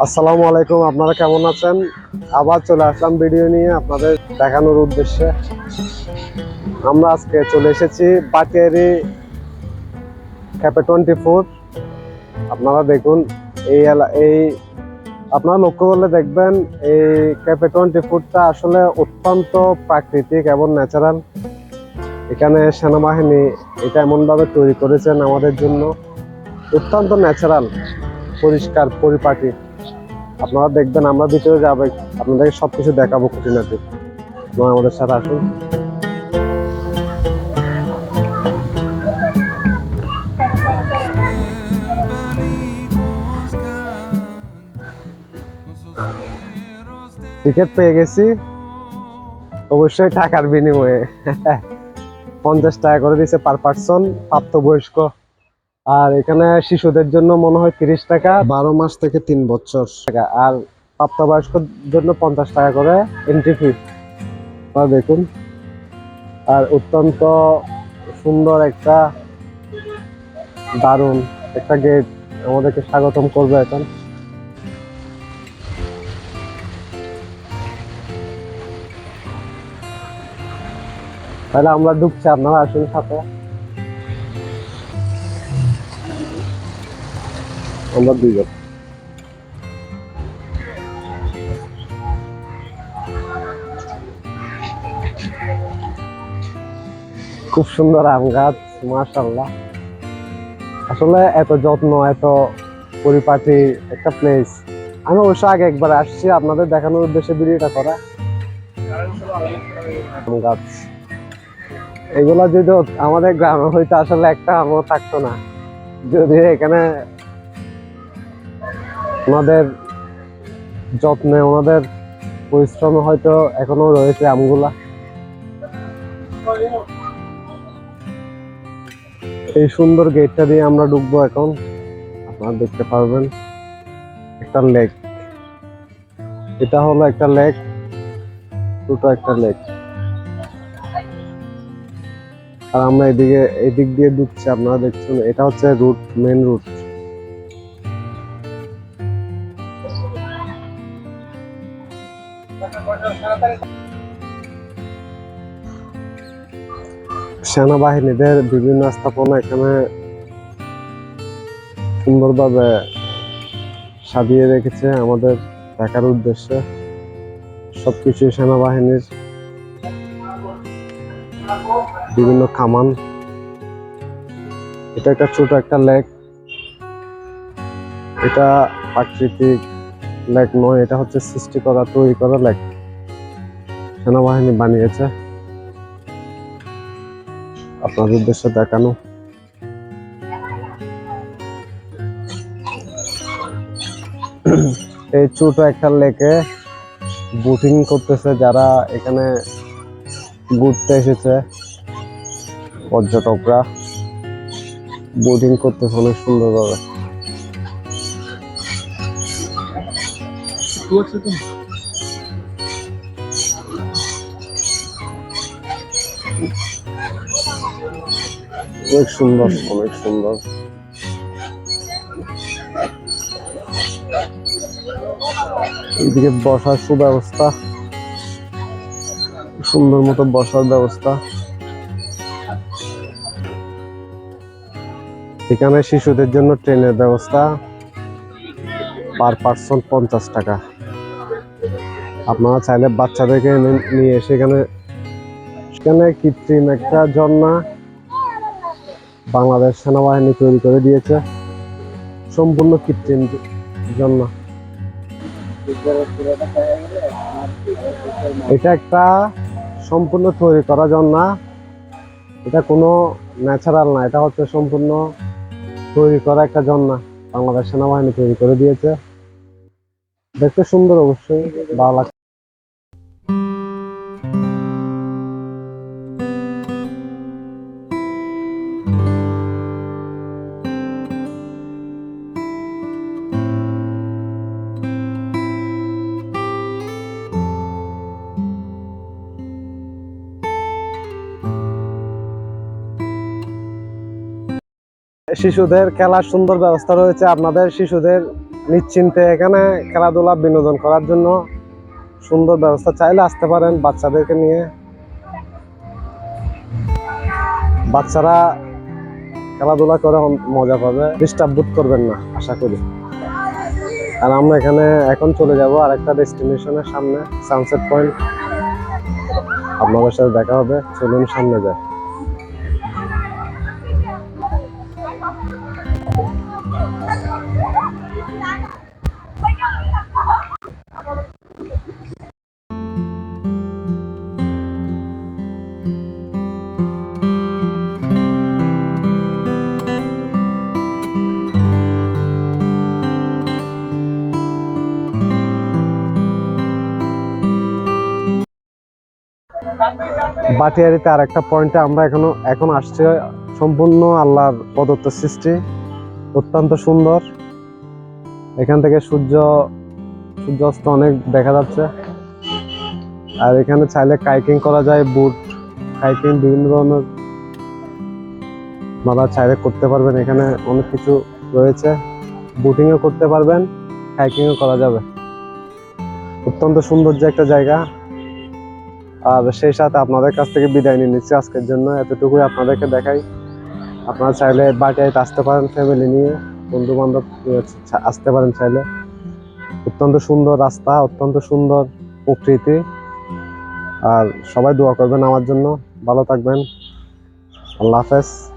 আসসালামু আলাইকুম, আপনারা কেমন আছেন? আবার চলে আসলাম ভিডিও নিয়ে আপনাদের দেখানোর উদ্দেশ্যে। আমরা আজকে চলে এসেছি বাটিয়ারি ক্যাপে টোয়েন্টি ফোর আপনারা দেখুন, এই এলা- এই, আপনারা লক্ষ্য করলে দেখবেন, এই ক্যাপে টোয়েন্টি ফোরটা আসলে অত্যন্ত প্রাকৃতিক এবং ন্যাচারাল এখানে সেনাবাহিনী এটা এমনভাবে তৈরি করেছেন আমাদের জন্য। অত্যন্ত ন্যাচারাল পরিষ্কার, পরিপাটি। আপনারা দেখবেন, আমরা ভিতরে যাব আপনাদেরকে সবকিছু দেখাবো খুঁটিনাটি। আপনারা আমাদের সাথে আসুন। টিকিট পেয়ে গেছি। অবশ্যই টাকার বিনিময়ে। পঞ্চাশ টাকা করে দিয়েছে পার পার্সন, প্রাপ্তবয়স্ক। আর এখানে শিশুদের জন্য মনে হয় তিরিশ টাকা। বারো মাস থেকে তিন বছর। টাকা। আর প্রাপ্তবয়স্কর জন্য পঞ্চাশ টাকা করে এন্ট্রি ফি দেখুন আর অত্যন্ত সুন্দর একটা দারুণ একটা গেট আমাদেরকে স্বাগতম করবে এখন। তাহলে আমরা ঢুকছি আপনারা আসুন সাথে। আমরা দুইজন খুব সুন্দর আম গাছ মাশাল্লাহ আসলে এত যত্ন, এত পরিপাটি একটা প্লেস আমি অবশ্য আগে একবার আসছি, আপনাদের দেখানোর উদ্দেশ্যে ভিডিওটা করা। আম গাছ। এগুলো যদি আমাদের গ্রামে হয়তো আসলে একটা আমও থাকতো না। যদি এখানে ওনাদের যত্নে, ওনাদের পরিশ্রমে হয়তো এখনও রয়েছে আমগুলা। এই সুন্দর গেটটা দিয়ে আমরা ঢুকবো এখন। আপনারা দেখতে পারবেন, একটা লেক। এটা হলো একটা লেক, দুটো একটা লেক। আর আমরা এদিকে, এদিক দিয়ে ঢুকছি, আপনারা দেখছেন, এটা হচ্ছে রুট মেন রুট সেনাবাহিনীদের বিভিন্ন স্থাপনা এখানে সুন্দরভাবে সাজিয়ে রেখেছে আমাদের দেখার উদ্দেশ্যে। সবকিছু সেনাবাহিনীর বিভিন্ন খামান। এটা একটা ছোট একটা লেক। এটা প্রাকৃতিক লেক নয়, এটা হচ্ছে সৃষ্টি করা, তৈরি করা লেক। সেনাবাহিনী বানিয়েছে। আপনাদের উদ্দেশ্যে দেখানো। এই ছোট একটা লেকে বোটিং করতেছে যারা এখানে ঘুরতে এসেছে। পর্যটকরা বোটিং করতেছে অনেক সুন্দরভাবে। অনেক সুন্দর অনেক সুন্দর। এদিকে বসার সুব্যবস্থা। সুন্দর মতো বসার ব্যবস্থা। এখানে শিশুদের জন্য ট্রেনের ব্যবস্থা। পার পার্সন পঞ্চাশ টাকা। আপনারা চাইলে বাচ্চাদেরকে নিয়ে এসে এখানে সেখানে কৃত্রিম একটা ঝর্ণা বাংলাদেশ সেনাবাহিনী তৈরি করে দিয়েছে। সম্পূর্ণ কৃত্রিম ঝর্ণা। এটা একটা সম্পূর্ণ তৈরি করা ঝর্ণা। এটা কোনো ন্যাচারাল না, এটা হচ্ছে সম্পূর্ণ তৈরি করা একটা ঝর্ণা বাংলাদেশ সেনাবাহিনী তৈরি করে দিয়েছে। দেখতে সুন্দর অবশ্যই, ভালো শিশুদের খেলার সুন্দর ব্যবস্থা রয়েছে আপনাদের শিশুদের নিশ্চিন্তে এখানে খেলাধুলা, বিনোদন করার জন্য সুন্দর ব্যবস্থা চাইলে আসতে পারেন বাচ্চাদেরকে নিয়ে। বাচ্চারা খেলাধুলা করে মজা পাবে ডিস্টার্ব বোধ করবেন না, আশা করি। আর আমরা এখানে এখন চলে যাব আর একটা ডেস্টিনেশনের সামনে সানসেট পয়েন্ট আপনাদের সাথে দেখা হবে, চলুন সামনে যাই। বাটিয়ারিতে আরেকটা পয়েন্টে আমরা এখনও, এখন আসছি সম্পূর্ণ আল্লাহর প্রদত্ত সৃষ্টি। অত্যন্ত সুন্দর। এখান থেকে সূর্য, সূর্যাস্ত অনেক দেখা যাচ্ছে। আর এখানে চাইলে কাইকিং করা যায়, বুট, কাইকিং, বিভিন্ন ধরনের আপনারা চাইলে করতে পারবেন। এখানে অনেক কিছু রয়েছে। বুটিংও করতে পারবেন হাইকিংও করা যাবে। অত্যন্ত সৌন্দর্য একটা জায়গা। আর সেই সাথে আপনাদের কাছ থেকে বিদায় নিয়ে নিচ্ছি আজকের জন্য। এতটুকুই আপনাদেরকে দেখাই। আপনারা চাইলে বাটিয়াইতে আসতে পারেন ফ্যামিলি নিয়ে। বন্ধু বান্ধব আসতে পারেন চাইলে। অত্যন্ত সুন্দর রাস্তা, অত্যন্ত সুন্দর প্রকৃতি। আর সবাই দোয়া করবেন আমার জন্য। ভালো থাকবেন। আল্লাহ হাফেজ।